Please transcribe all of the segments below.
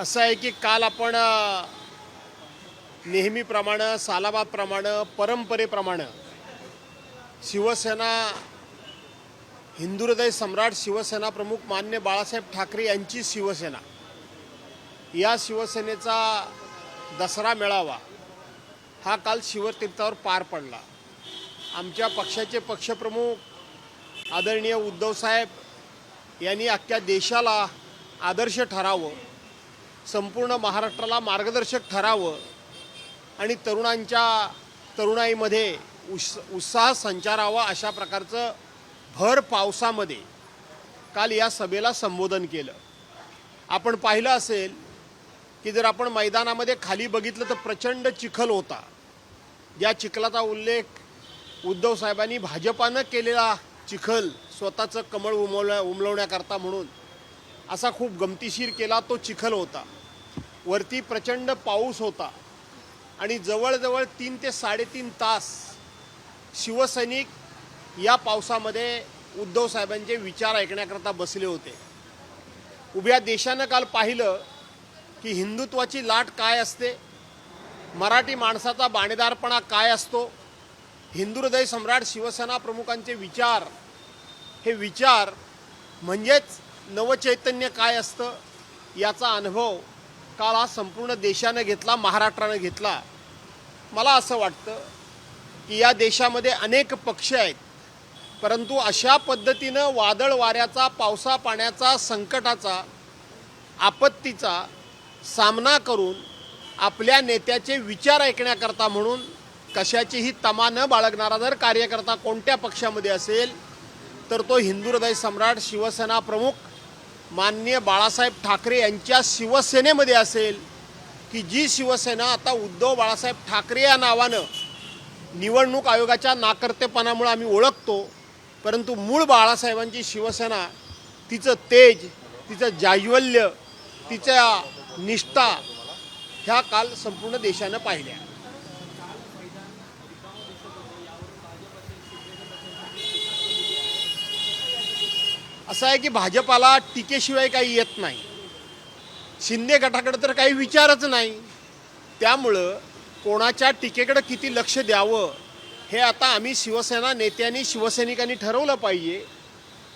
असं आहे की काल आपण नेहमीप्रमाणं नेहमीप्रमाणे सालाबादप्रमाणे परंपरेप्रमाणे शिवसेना हिंदू हृदय सम्राट शिवसेना प्रमुख मान्य बाळासाहेब ठाकरे यांची शिवसेना या शिवसेनेचा दसरा मेळावा हा काल शिवतीर्थावर पार पडला. आमच्या पक्षाचे पक्षप्रमुख आदरणीय उद्धवसाहेब यांनी अख्ख्या देशाला आदर्श ठरावं संपूर्ण महाराष्ट्राला मार्गदर्शक ठरावं आणि तरुणांच्या तरुणाईमध्ये उस उत्साह संचारावा अशा प्रकारचं भर पावसामध्ये काल या सभेला संबोधन केलं. आपण पाहिलं असेल की जर आपण मैदानामध्ये खाली बघितलं तर प्रचंड चिखल होता. या चिखलाचा उल्लेख उद्धव साहेबांनी भाजपानं केलेला चिखल स्वतःचं कमळ उमवल्या उमलवण्याकरता म्हणून. असा खूप गमतीशीर केला तो चिखल होता. वरती प्रचंड पाऊस होता. आणि जवळजवळ तीन ते साडेतीन तास शिवसैनिक या पावसामध्ये उद्धव साहेबांचे विचार ऐकण्याकरता बसले होते. उभ्या देशानं काल पाहिलं की हिंदुत्वाची लाट काय असते मराठी माणसाचा बाणेदारपणा काय असतो हिंदुहृदय सम्राट शिवसेना प्रमुखांचे विचार हे विचार म्हणजेच नवचैतन्य काय असतं? याचा अनुभव काल हा संपूर्ण देशानं घेतला महाराष्ट्रानं घेतला. मला असं वाटतं की या देशामध्ये अनेक पक्ष आहेत. परंतु अशा पद्धतीनं वादळ वाऱ्याचा पावसा पाण्याचा संकटाचा आपत्तीचा सामना करून आपल्या नेत्याचे विचार ऐकण्याकरता म्हणून कशाचीही तमा न बाळगणारा जर कार्यकर्ता कोणत्या पक्षामध्ये असेल तर तो हिंदू हृदय सम्राट शिवसेना प्रमुख माननीय बाळासाहेब ठाकरे यांच्या शिवसेनेमध्ये असेल की जी शिवसेना आता उद्धव बाळासाहेब ठाकरे या नावानं निवडणूक आयोगाच्या नाकर्तेपणामुळे आम्ही ओळखतो परंतु मूळ बाळासाहेबांची शिवसेना तिचं तेज तिचं जाज्वल्य तिच्या निष्ठा ह्या काल संपूर्ण देशानं पाहिल्या. असं आहे की भाजपाला टीकेशिवाय काही येत नाही. शिंदे गटाकडे तर काही विचारच नाही. त्यामुळं कोणाच्या टीकेकडे किती लक्ष द्यावं हे आता आम्ही शिवसेना नेत्यांनी शिवसैनिकांनी ठरवलं पाहिजे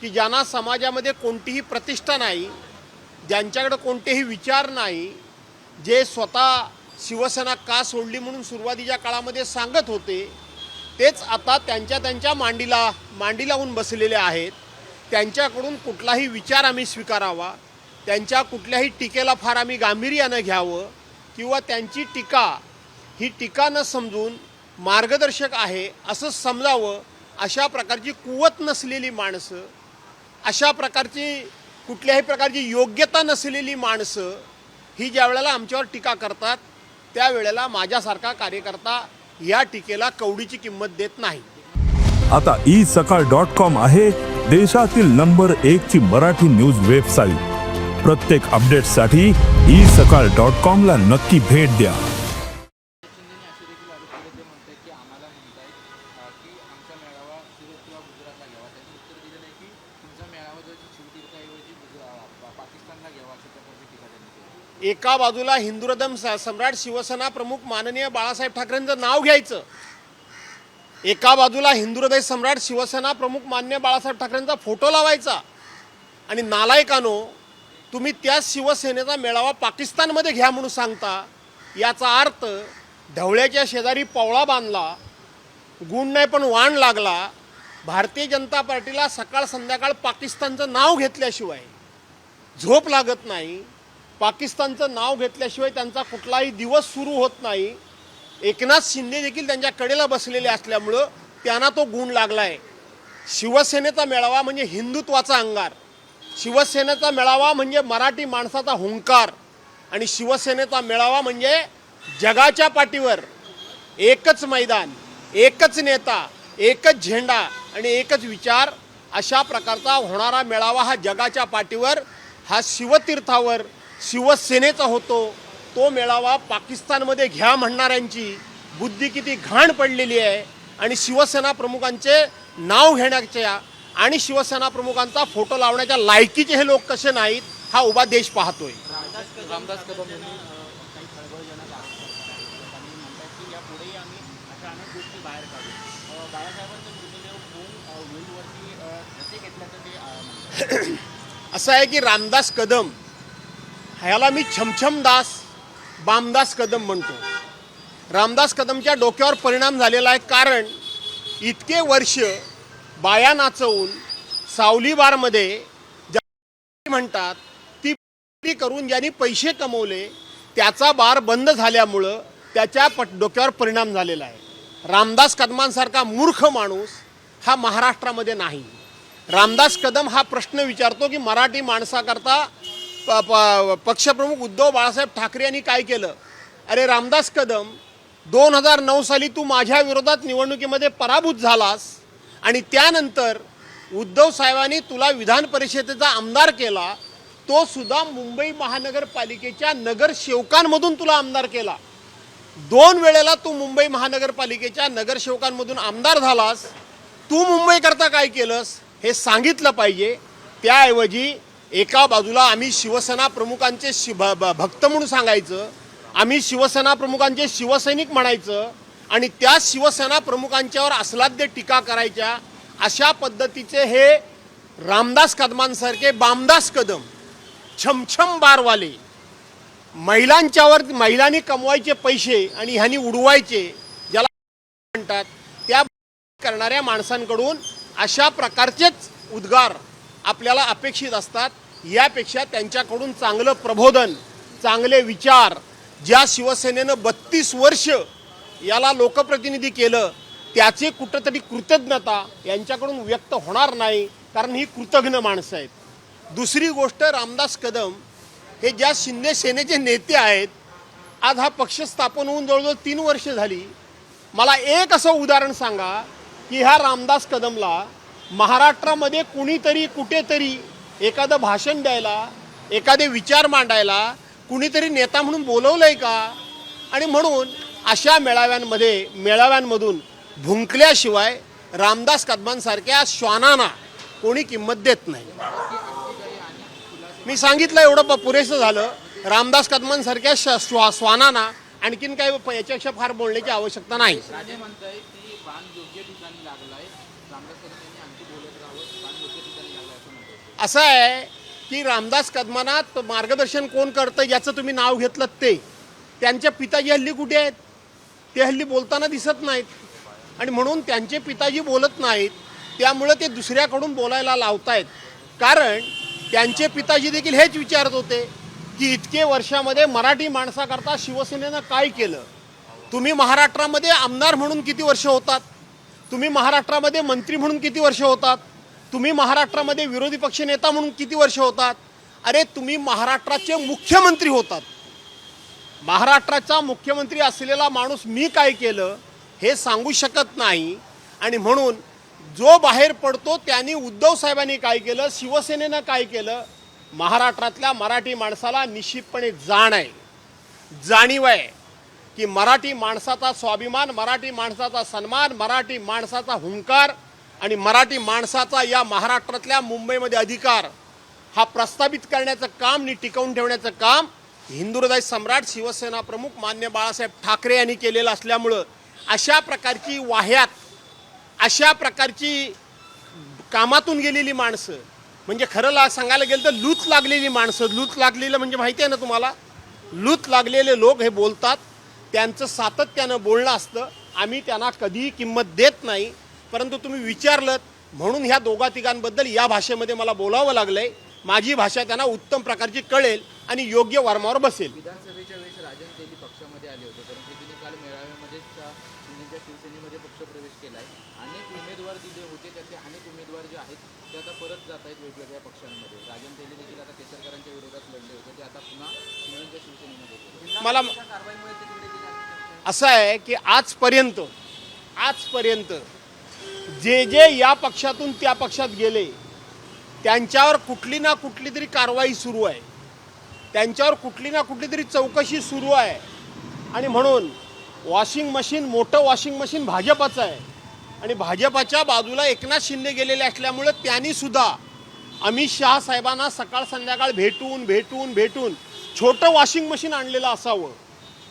की ज्यांना समाजामध्ये कोणतीही प्रतिष्ठा नाही ज्यांच्याकडे कोणतेही विचार नाही जे स्वतः शिवसेना का सोडली म्हणून सुरुवातीच्या काळामध्ये सांगत होते तेच आता त्यांच्या त्यांच्या मांडीला मांडी लावून बसलेले आहेत. त्यांच्याकडून कुठलाही विचार आम्ही स्वीकारावा त्यांच्या कुठल्याही टीकेला फार आम्ही गांभीर्यानं घ्यावं किंवा त्यांची टीका ही टीका न समजून मार्गदर्शक आहे असं समजावं अशा प्रकारची कुवत नसलेली माणसं अशा प्रकारची कुठल्याही प्रकारची योग्यता नसलेली माणसं ही ज्या वेळेला आमच्यावर टीका करतात त्यावेळेला माझ्यासारखा कार्यकर्ता या टीकेला कवडीची किंमत देत नाही. आता ई सकाळ डॉट कॉम आहे देशातील नंबर एक ची मराठी न्यूज वेबसाईट. प्रत्येक अपडेटसाठी ई सकाळ डॉट कॉम ला नक्की भेट द्या. एका बाजूला हिंदुरदम सम्राट शिवसेना प्रमुख माननीय बाळासाहेब ठाकरेंचं नाव घ्यायचं. एका बाजूला हिंदुहृदय सम्राट शिवसेना प्रमुख मान्य बाळासाहेब ठाकरेंचा फोटो लावायचा. आणि नालायकानो तुम्ही त्याच शिवसेनेचा मेळावा पाकिस्तानमध्ये घ्या म्हणून सांगता. याचा अर्थ ढवळ्याच्या शेजारी पवळा बांधला गुण नाही पण वाण लागला. भारतीय जनता पार्टीला सकाळ संध्याकाळ पाकिस्तानचं नाव घेतल्याशिवाय झोप लागत नाही. पाकिस्तानचं नाव घेतल्याशिवाय त्यांचा कुठलाही दिवस सुरू होत नाही. एकनाथ शिंदे देखील त्यांच्या कडेला बसलेले असल्यामुळं त्यांना तो गुण लागला आहे शिवसेनेचा मेळावा म्हणजे हिंदुत्वाचा अंगार. शिवसेनेचा मेळावा म्हणजे मराठी माणसाचा हुंकार. आणि शिवसेनेचा मेळावा म्हणजे जगाच्या पाठीवर एकच मैदान एकच नेता एकच झेंडा आणि एकच विचार अशा प्रकारचा होणारा मेळावा हा जगाच्या पाठीवर हा शिवतीर्थावर शिवसेनेचा होतो. तो मेळावा पाकिस्तानमध्ये घ्या म्हणणाऱ्यांची बुद्धी किती घाण पडलेली आहे. आणि शिवसेना प्रमुखांचे नाव घेण्याच्या आणि शिवसेना प्रमुखांचा फोटो लावण्याच्या लायकीचे हे लोक कसे नाहीत हा उभा देश पाहतोय. असं आहे की रामदास कदम ह्याला मी छमछमदास बामदास कदम म्हणतो. रामदास कदमच्या डोक्यावर परिणाम झालेला आहे कारण इतके वर्ष बाया नाचवून सावलीबारमध्ये ज्या म्हणतात ती करून ज्यांनी पैसे कमवले त्याचा बार बंद झाल्यामुळं त्याच्या पट डोक्यावर परिणाम झालेला आहे. रामदास कदमांसारखा मूर्ख माणूस हा महाराष्ट्रामध्ये नाही. रामदास कदम हा प्रश्न विचारतो की मराठी माणसाकरता प प पक्षप्रमुख उद्धव बाळासाहेब ठाकरे यांनी काय केलं? अरे रामदास कदम दोन हजार नऊ साली तू माझ्या विरोधात निवडणुकीमध्ये पराभूत झालास आणि त्यानंतर उद्धव साहेबांनी तुला विधान परिषदेचा आमदार केला तो सुद्धा मुंबई महानगरपालिकेच्या नगरसेवकांमधून तुला आमदार केला. दोन वेळेला तू मुंबई महानगरपालिकेच्या नगरसेवकांमधून आमदार झालास. तू मुंबईकरता काय केलंस? हे सांगितलं पाहिजे. त्याऐवजी एका बाजूला आम्ही शिवसेना प्रमुखांचे शि भक्त म्हणून सांगायचं आम्ही शिवसेना प्रमुखांचे शिवसैनिक म्हणायचं आणि त्या शिवसेना प्रमुखांच्यावर अस्लाद्य टीका करायच्या अशा पद्धतीचे हे रामदास कदमांसारखे बामदास कदम छमछम बारवाले महिलांच्यावर महिलांनी कमवायचे पैसे आणि ह्यांनी उडवायचे ज्याला म्हणतात त्या करणाऱ्या माणसांकडून अशा प्रकारचेच उद्गार आपल्याला अपेक्षित असतात. यापेक्षा त्यांच्याकडून चांगलं प्रबोधन चांगले विचार ज्या शिवसेनेनं बत्तीस वर्ष याला लोकप्रतिनिधी केलं त्याचे कुठंतरी कृतज्ञता यांच्याकडून व्यक्त होणार नाही कारण ही कृतज्ञ माणसं आहेत. दुसरी गोष्ट रामदास कदम हे ज्या शिंदे सेनेचे नेते आहेत आज हा पक्ष स्थापन होऊन जवळजवळ तीन वर्ष झाली. मला एक असं उदाहरण सांगा की ह्या रामदास कदमला महाराष्ट्रामध्ये कुणीतरी कुठेतरी एखादं भाषण द्यायला एखादे विचार मांडायला कुणीतरी नेता म्हणून बोलवलंय का? आणि म्हणून अशा मेळाव्यांमध्ये मेळाव्यांमधून भुंकल्याशिवाय रामदास कदमांसारख्या श्वानांना कोणी किंमत देत नाही. मी सांगितलं एवढं प- पुरेसं झालं. रामदास कदमांसारख्या श- श्वा श्वानांना आणखीन काही याच्यापेक्षा फार बोलण्याची आवश्यकता नाही राजे म्हणताय की बाण योग्य ठिकाणी लागलाय रामदास कदम यांनी आणखी बोलत राहावं बाण योग्य ठिकाणी लागलाय असं आहे की रामदास कदमानात मार्गदर्शन कोण करतं याचं तुम्ही नाव घेतलं ते. त्यांच्या पिताजी हल्ली कुठे आहेत? ते हल्ली बोलताना दिसत नाहीत. आणि म्हणून त्यांचे पिताजी बोलत नाहीत. त्यामुळं ते दुसऱ्याकडून बोलायला लावतायत. कारण त्यांचे पिताजी देखील हेच विचारत होते की इतके वर्षामध्ये मराठी माणसाकरता शिवसेनेनं काय केलं? तुम्ही महाराष्ट्रामध्ये आमदार म्हणून किती वर्ष होतात? तुम्ही महाराष्ट्रामध्ये मंत्री म्हणून किती वर्ष होतात? तुम्ही महाराष्ट्रामध्ये विरोधी पक्ष नेता म्हणून किती वर्ष होतात? अरे तुम्ही महाराष्ट्राचे मुख्यमंत्री होतात. महाराष्ट्राचा मुख्यमंत्री असलेला माणूस मी काय केलं हे सांगू शकत नाही. आणि म्हणून जो बाहेर पडतो त्यांनी उद्धव साहेबांनी काय केलं शिवसेनेनं काय केलं महाराष्ट्रातल्या मराठी माणसाला निश्चितपणे जाण आहे. जाणीव आहे की मराठी माणसाचा स्वाभिमान मराठी माणसाचा सन्मान मराठी माणसाचा हुंकार आणि मराठी माणसाचा या महाराष्ट्रातल्या मुंबईमध्ये अधिकार हा प्रस्थापित करण्याचं काम आणि टिकवून ठेवण्याचं काम हिंदुहृदय सम्राट शिवसेना प्रमुख मान्य बाळासाहेब ठाकरे यांनी केलेलं असल्यामुळं अशा प्रकारची वाह्यात अशा प्रकारची कामातून गेलेली माणसं म्हणजे खरं ला सांगायला गेलं तर लूच लागलेली माणसं लूच लागलेलं म्हणजे माहिती आहे ना तुम्हाला? लूच लागलेले लोक हे बोलतात त्यांचं सातत्यानं बोलणं असतं आम्ही त्यांना कधीही किंमत देत नाही परंतु तुम्ही विचारलं म्हणून ह्या दोघा तिघांबद्दल या भाषेमध्ये मला बोलावं लागलंय माझी भाषा त्यांना उत्तम प्रकारची कळेल आणि योग्य वर्मावर बसेल विधानसभेच्या वेळेस राजन तेली पक्षामध्ये आले होते परंतु तिने काल मेळाव्यामध्ये शिंदेच्या शिवसेनेमध्ये पक्षप्रवेश केला आहे अनेक उमेदवार दिले होते त्यातले अनेक उमेदवार जे आहेत ते आता परत जात आहेत वेगवेगळ्या पक्षांमध्ये राजन तेली देखील आता केसरकरांच्या विरोधात लढले होते ते आता पुन्हा शिंदेच्या शिवसेनेमध्ये गेले. मला कारवाईमुळे आहे. असं आहे की आजपर्यंत आजपर्यंत जे जे या पक्षातून त्या पक्षात गेले त्यांच्यावर कुठली ना कुठली तरी कारवाई सुरू आहे. त्यांच्यावर कुठली ना कुठली तरी चौकशी सुरू आहे. आणि म्हणून वॉशिंग मशीन मोठं वॉशिंग मशीन भाजपाचं आहे. आणि भाजपाच्या बाजूला एकनाथ शिंदे गेलेले असल्यामुळं त्यांनीसुद्धा अमित शहा साहेबांना सकाळ संध्याकाळ भेटून भेटून भेटून छोटं वॉशिंग मशीन आणलेलं असावं.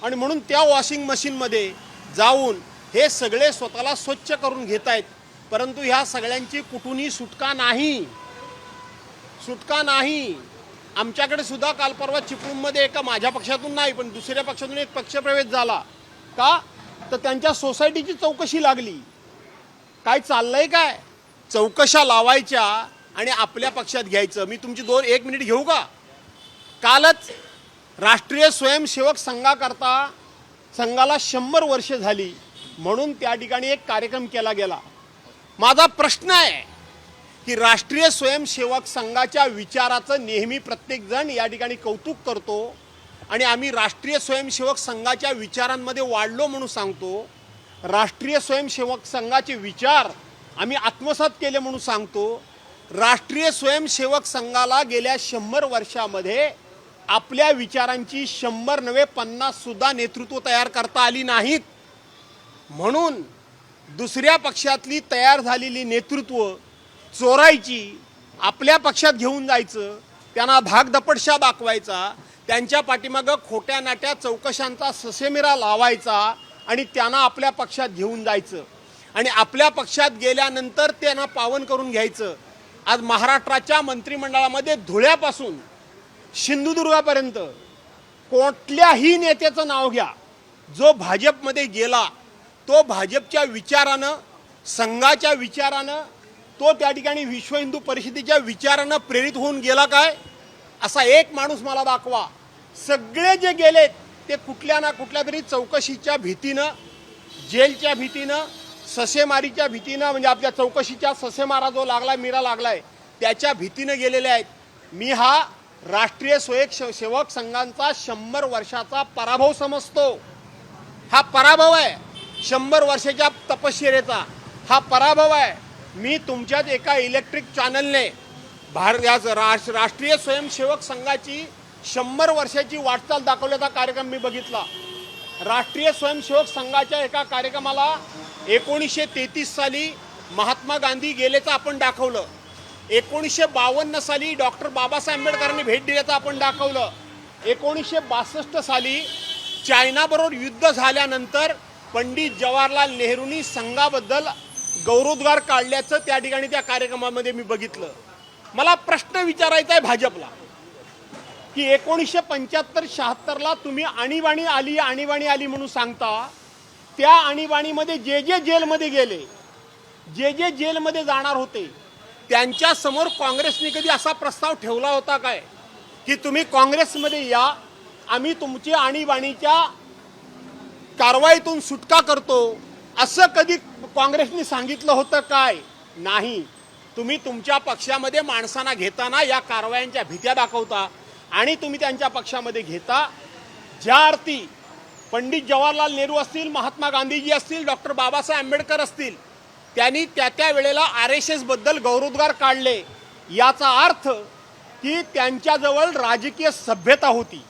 आणि म्हणून त्या वॉशिंग मशीनमध्ये जाऊन हे सगळे स्वतःला स्वच्छ करून घेत आहेत परंतु ह्या सगळ्यांची कुठूनही सुटका नाही. सुटका नाही. आमच्याकडे सुद्धा काल परवा चिपळूणमध्ये एका माझ्या पक्षातून नाही पण दुसऱ्या पक्षातून एक पक्षप्रवेश झाला. का? तर त्यांच्या सोसायटीची चौकशी लागली. काय चाललंय काय? चौकशा लावायच्या आणि आपल्या पक्षात घ्यायचं. मी तुमची दोन एक मिनिट घेऊ का? कालच राष्ट्रीय स्वयंसेवक संघाकरता संघाला शंभर वर्ष झाली. म्हणून त्या ठिकाणी एक कार्यक्रम केला गेला. माझा प्रश्न आहे की राष्ट्रीय स्वयंसेवक संघाच्या विचाराचं नेहमी प्रत्येकजण या ठिकाणी कौतुक करतो आणि आम्ही राष्ट्रीय स्वयंसेवक संघाच्या विचारांमध्ये वाढलो म्हणून सांगतो. राष्ट्रीय स्वयंसेवक संघाचे विचार आम्ही आत्मसात केले म्हणून सांगतो. राष्ट्रीय स्वयंसेवक संघाला गेल्या शंभर वर्षामध्ये आपल्या विचारांची शंभर नव्हे पन्नाससुद्धा नेतृत्व तयार करता आली नाहीत. म्हणून दुसऱ्या पक्षातली तयार झालेली नेतृत्व चोरायची आपल्या पक्षात घेऊन जायचं त्यांना धाकधपटशा दाखवायचा त्यांच्या पाठीमागं खोट्या नाट्या चौकशांचा ससेमिरा लावायचा आणि त्यांना आपल्या पक्षात घेऊन जायचं. आणि आपल्या पक्षात गेल्यानंतर त्यांना पावन करून घ्यायचं. आज महाराष्ट्राच्या मंत्रिमंडळामध्ये धुळ्यापासून सिंधुदुर्गापर्यंत कुठल्याही नेत्याचं नाव घ्या. जो भाजपमध्ये गेला तो भाजपच्या विचारानं संघाच्या विचारानं तो त्या ठिकाणी विश्व हिंदू परिषदेच्या विचारानं प्रेरित होऊन गेला काय? असा एक माणूस मला दाखवा. सगळे जे गेलेत ते कुठल्या ना कुठल्या तरी चौकशीच्या भीतीनं जेलच्या भीतीनं ससेमारीच्या भीतीनं म्हणजे आपल्या चौकशीच्या ससेमारा जो लागला मिरा लागलाय त्याच्या भीतीनं गेलेले आहेत. मी हा राष्ट्रीय स्वयं सेवक संघांचा शंभर वर्षाचा पराभव समजतो. हा पराभव आहे. शंभर वर्षाच्या तपश्चर्याचा हा पराभव आहे. मी तुमच्याच एका इलेक्ट्रिक चॅनलने भारत या राष्ट्र राष्ट्रीय स्वयंसेवक संघाची शंभर वर्षाची वाटचाल दाखवल्याचा कार्यक्रम मी बघितला. राष्ट्रीय स्वयंसेवक संघाच्या एका कार्यक्रमाला एकोणीसशे तेहतीस साली महात्मा गांधी गेल्याचं आपण दाखवलं. एकोणीसशे बावन्न साली डॉक्टर बाबासाहेब आंबेडकरांनी भेट दिल्याचं आपण दाखवलं. एकोणीसशे बासष्ट साली चायनाबरोबर युद्ध झाल्यानंतर पंडित जवाहरलाल नेहरूंनी संघाबद्दल गौरवोद्गार काढल्याचं त्या ठिकाणी त्या कार्यक्रमामध्ये मी बघितलं. मला प्रश्न विचारायचा आहे भाजपला की एकोणीसशे पंच्याहत्तर शहात्तरला तुम्ही आणीबाणी आली आणीबाणी आली म्हणून सांगता त्या आणीबाणीमध्ये जे जे जेलमध्ये गेले जे जे जेलमध्ये जाणार होते त्यांच्यासमोर काँग्रेसने कधी असा प्रस्ताव ठेवला होता काय की तुम्ही काँग्रेसमध्ये या आम्ही तुमची आणीबाणीच्या कारवाईतून सुटका करतो. असं कधी काँग्रेसने सांगितलं होतं काय? नाही. तुम्ही तुमच्या पक्षामध्ये माणसांना घेताना या कारवायांच्या भीत्या दाखवता आणि तुम्ही त्यांच्या पक्षामध्ये घेता. ज्या अर्थी पंडित जवाहरलाल नेहरू असतील महात्मा गांधीजी असतील डॉक्टर बाबासाहेब आंबेडकर असतील त्यांनी त्या त्या वेळेला आर एस एसबद्दल गौरवोद्गार काढले. याचा अर्थ की त्यांच्याजवळ राजकीय सभ्यता होती.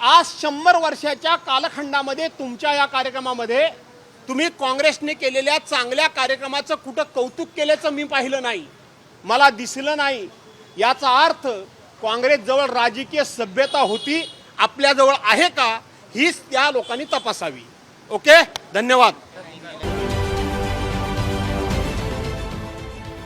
आज शंभर वर्षाच्या कालखंडामध्ये तुमच्या या कार्यक्रमामध्ये तुम्ही काँग्रेसने केलेल्या चांगल्या कार्यक्रमाचं कुठं कौतुक केल्याचं मी पाहिलं नाही. मला दिसलं नाही. याचा अर्थ काँग्रेसजवळ राजकीय सभ्यता होती आपल्याजवळ आहे का हीच त्या लोकांनी तपासावी. ओके? धन्यवाद.